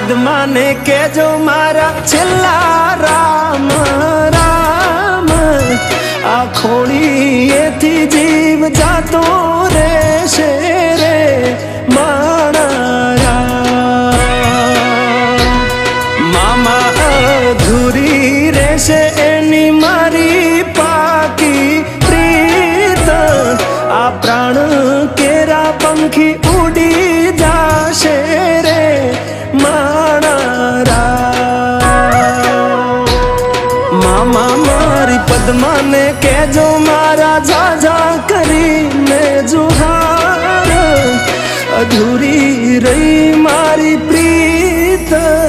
પદ્માને કેજો મારા છેલ્લા રામ રામ આ ખોળીએથી જીવ જાતો રહેશે રે માણા રામ. મામા અધૂરી રહેશે એની મારી મામા મારી પદ્માને કેજો મારા જાજા કરીને જુહાર. અધૂરી રહી મારી પ્રીતડી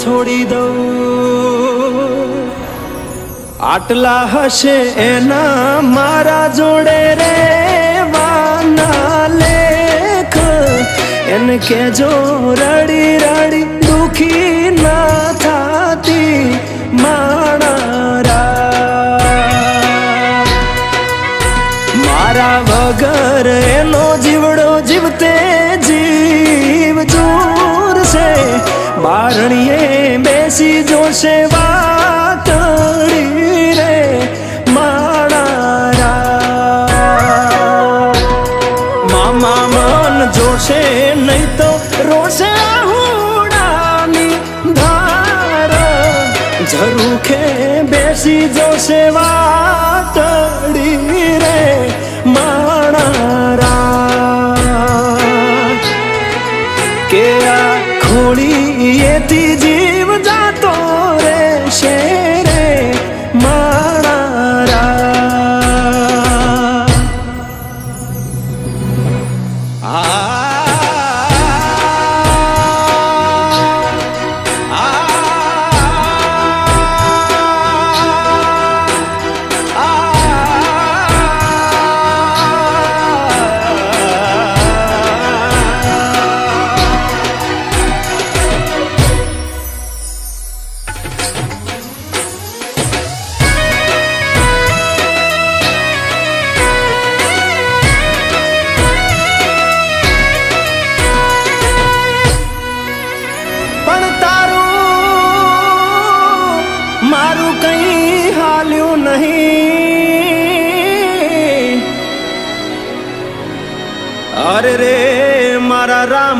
છોડી દઉં. આટલા હશે એના મારા જોડે રે, વાના લેખ. એને કેજો રડી રડી, દુખી ના થાતી માણા મારા વગર એનો જીવડો જીવતે જીવ જોરશે બારણીએ બેસી જોશે વાતડી રે માણારા મામા મન જોશે નહીં તો રોશે હુડાની ધાર. ઝરૂખે બેસી જોશે વાતડી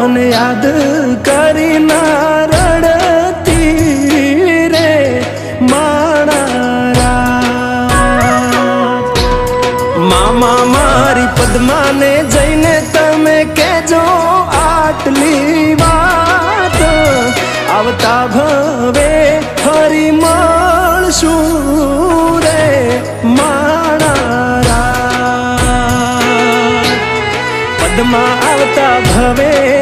મને યાદ કરી ના રે માણારા. મામા મારી પદ્માને જઈને તમે કેજો આટલી વાત. આવતા ભવે ફરી મળશું રે માણારા. પદ્મા આવતા ભવે